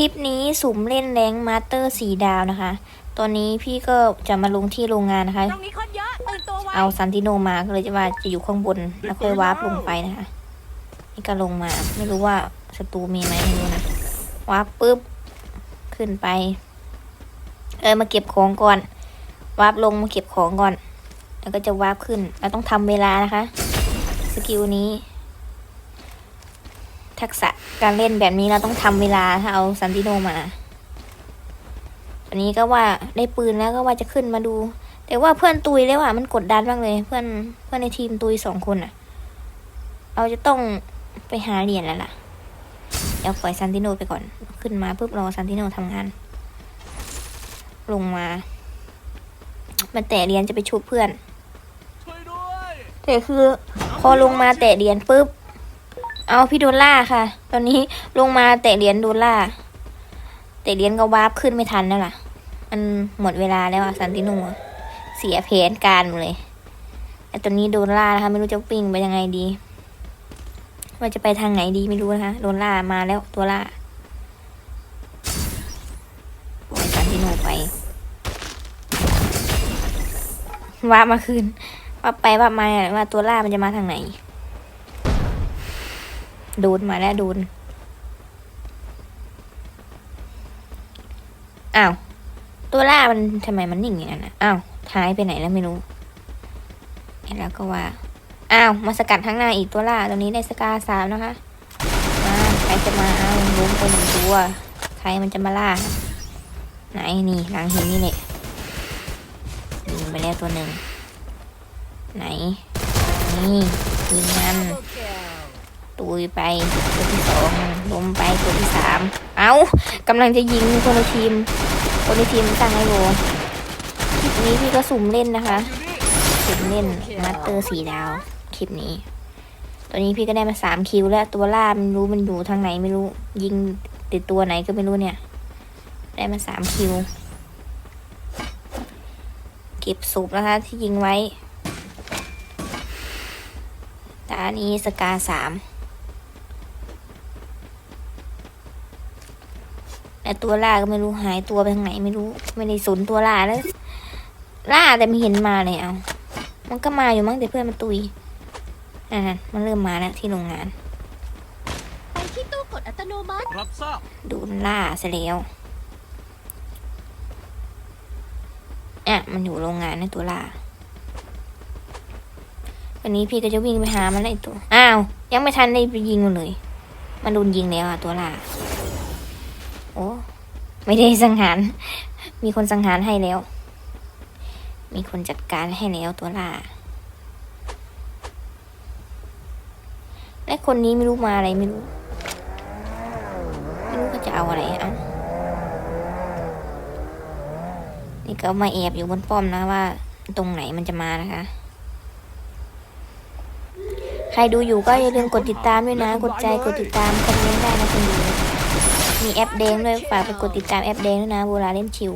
ลิปนี้สุ่มเล่นแรงมาสเตอร์สีดาวนะคะ ตัวนี้พี่ก็จะมาลงที่โรงงานนะคะ ตรงนี้คนเยอะตื่นตัวไว้เอาซันติโนมาก็เลยจะว่าจะอยู่ข้างบน แล้วค่อยวาร์ปลงไปนะคะ นี่ก็ลงมา ไม่รู้ว่าศัตรูมีไหมไม่รู้นะวาร์ปปุ๊บ ขึ้นไป เออมาเก็บของก่อน วาร์ปลงมาเก็บของก่อน แล้วก็จะวาร์ปขึ้น เราต้องทำเวลานะคะ สกิลนี้ ทักษะการเล่นแบบนี้เราต้องทำเวลาถ้าเอาซันติโนมาตอนนี้ก็ว่าได้ปืนแล้วก็ว่าจะขึ้นมาดู แต่ว่าเพื่อนตุยแล้วอะมันกดดันมากเลย เพื่อนเพื่อนในทีมตุยสองคนอะ เราจะต้องไปหาเหรียญแล้วล่ะเดี๋ยวปล่อยซันติโนไปก่อน ขึ้นมาปุ๊บรอซันติโนทำงาน ลงมา มันแตะเหรียญจะไปชุบเพื่อนแต่คือ พอลงมาแตะเหรียญปุ๊บ เอาพี่โดนล่าค่ะ ตอนนี้ลงมาแตะเหรียญโดนล่าแตะเหรียญก็วาร์ปขึ้นไม่ทันแล้วล่ะ มันหมดเวลาแล้วอะซันติโนอะเสียแผนการเลยแต่ตอนนี้โดนล่านะคะ ไม่รู้จะปิ้งไปยังไงดี ว่าจะไปทางไหนดีไม่รู้นะคะโดนล่ามาแล้วตัวล่าปล่อยซันติโนไปวาร์ปมาคืนว่าไปว่ามาว่าตัวล่ามันจะมาทางไหน ดูนมาแล้วโดนอ้าวตัวล่ามันทำไมมันนิ่งอย่างนั้นะอ้าวหายไปไหนแล้วไม่รู้แล้วก็ว่า อ้าว มาสกัดข้างหน้าอีกตัวล่าตัวนี้ได้สกาสามนะคะมาใครจะมาเอาล้มไปหนึ่งตัว ใครมันจะมาล่า ไหนนี่หลังหินนี่แหละยิงไปแล้วตัวหนึ่งไหน นี่ยิงมัน ตุยไปตัวที่สองล้มไปตัวที่สามเอากำลังจะยิงคนในทีม คนในทีมตั้งไอโวคลิปนี้พี่ก็สุ่มเล่นนะคะสุ่มเล่นมาสเตอร์สีดาวคลิปนี้ ตอนนี้พี่ก็ได้มาสามคิวแล้วตัวล่ามันรู้มันอยู่ทางไหนไม่รู้ยิงติดตัวไหนก็ไม่รู้เนี่ย ได้มาสามคิว เก็บสูบนะคะที่ยิงไว้ตานี้สกาสาม แต่ตัวล่าก็ไม่รู้หายตัวไปทางไหนไม่รู้ ไม่ได้สนตัวล่าแล้ว ล่าแต่ไม่เห็นมาเลยเอามันก็มาอยู่มั้งแต่เพื่อนมันตุยอ่ามันเริ่มมาแล้วที่โรงงานไปที่ตู้กดอัตโนมัติ รับทราบโดนล่าซะแล้วอะมันอยู่โรงงานนะตัวล่าวันนี้พี่ก็จะวิ่งไปหามันแล้วไอ้ตัว อ้าว ยังไม่ทันได้ไปยิงมันเลย มันโดนยิงแล้วอะตัวล่าโอ้ ไม่ได้สังหาร มีคนสังหารให้แล้ว มีคนจัดการให้แล้วตัวล่า และคนนี้ไม่รู้มาอะไรไม่รู้ ไม่รู้ก็จะเอาอะไรอะ นี่ก็มาแอบอยู่บนป้อมนะว่า ตรงไหนมันจะมานะคะใครดูอยู่ก็อย่าลืมกดติดตามด้วยนะ กดใจ กดติดตาม คอมเมนต์ได้นะคุณดู มีแอปแดงด้วยฝากไปกดติดตามแอปแดงด้วยนะเวลาเล่นชิว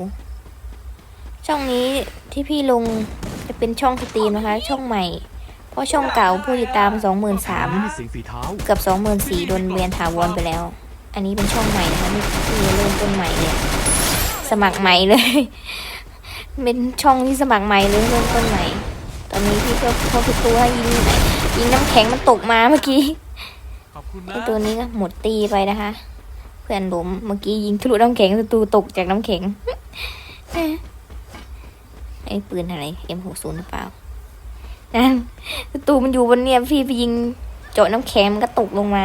ช่องนี้ที่พี่ลงจะเป็นช่องสตรีมนะคะ ช่องใหม่ เพราะช่องเก่าผู้ติดตามสองหมื่นสามมีเสียงฝีเท้าเกือบสองหมื่นสี่โดนเวียนถาวรไปแล้ว อันนี้เป็นช่องใหม่นะคะนี่ที่เริ่มต้นใหม่เลยสมัครใหม่เลย เป็นช่องที่สมัครใหม่เลยเริ่มต้นใหม่ ตอนนี้พี่ก็พอพี่ตัวยิงไหนยิงน้ำแข็งมันตกมาเมื่อกี้ขอบคุณนะไอตัวนี้ก็หมดตีไปนะคะ เพื่อนล้มเมื่อกี้ยิงทะลุน้ำแข็งศัตรูตกจากน้ำแข็งไอ้ปืนอะไร M60 หรือเปล่านั่นศัตรูมันอยู่บนเนี่ยพี่ไปยิงเจาะน้ำแข็งมันก็ตกลงมา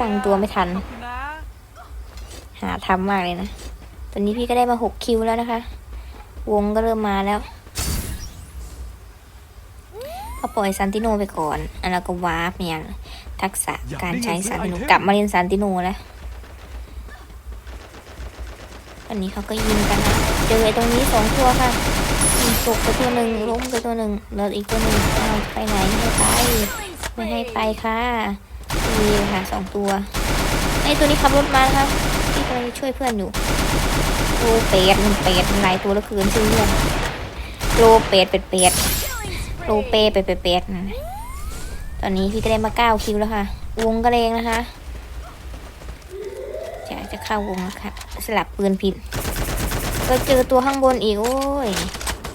ตั้งตัวไม่ทัน หาทำมากเลยนะ ตอนนี้พี่ก็ได้มาหกคิวแล้วนะคะ วงก็เริ่มมาแล้วก็ปล่อยซันติโนไปก่อนอันแล้วก็วาร์ปเนี่ย ทักษะการใช้ซันติโนกลับมาเรียนซันติโนแล้วตอนนี้เขาก็ยิงกันนะเจอไอ้ตรงนี้สองตัวค่ะยิงตกไปตัวหนึ่งล้มไปตัวหนึ่งเหลืออีกตัวหนึ่งอ้าวไปไหนไม่ไปไม่ให้ไปค่ะมีค่ะสองตัวไอ้ตัวนี้ขับรถมานะคะที่กำลังช่วยเพื่อนอยู่โลเป็ดมันเป็ดมันหลายตัวแล้วคืนชื่อเรื่องโลเป็ดเป็ดเป็ดโลเปเป็ดเป็ดเป็ดนั่นน่ะต อนนี้พี่ก็ได้มาเก้าคิวแล้วค่ะ วงกระเลงนะคะ จะจะเข้าวงแล้วค่ะ สลับปืนผิด ก็เจอตัวข้างบนอีก โอ้ย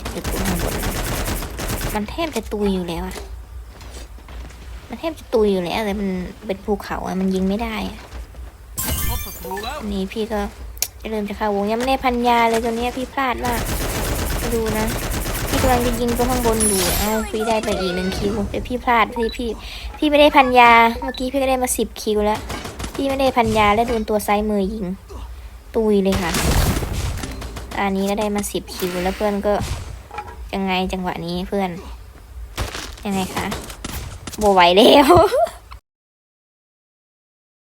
เจอตัวข้างบน มันแทบจะตุยอยู่แล้วอะมันแทบจะตุยอยู่แล้วแต่มันเป็นภูเขาอะมันยิงไม่ได้อะนนี้พี่ก็จะเริ่มจะเข้าวงยังไม่ได้พันยาเลยตัวนี้พี่พลาดมากดูนะำลังจะยิงตัวข้างบนอยู่เอ้าพี่ได้ไปอีกหนึ่งคิวแต่พี่พลาดพี่พี่ พี่ไม่ได้พันยา เมื่อกี้พี่ก็ได้มาสิบคิวแล้ว พี่ไม่ได้พันยาและโดนตัวซ้ายมือยิง ตุยเลยค่ะตอนนี้ก็ได้มาสิบคิวแล้วเพื่อนก็ยังไงจังหวะนี้เพื่อน ยังไงคะโบไหวแล้ว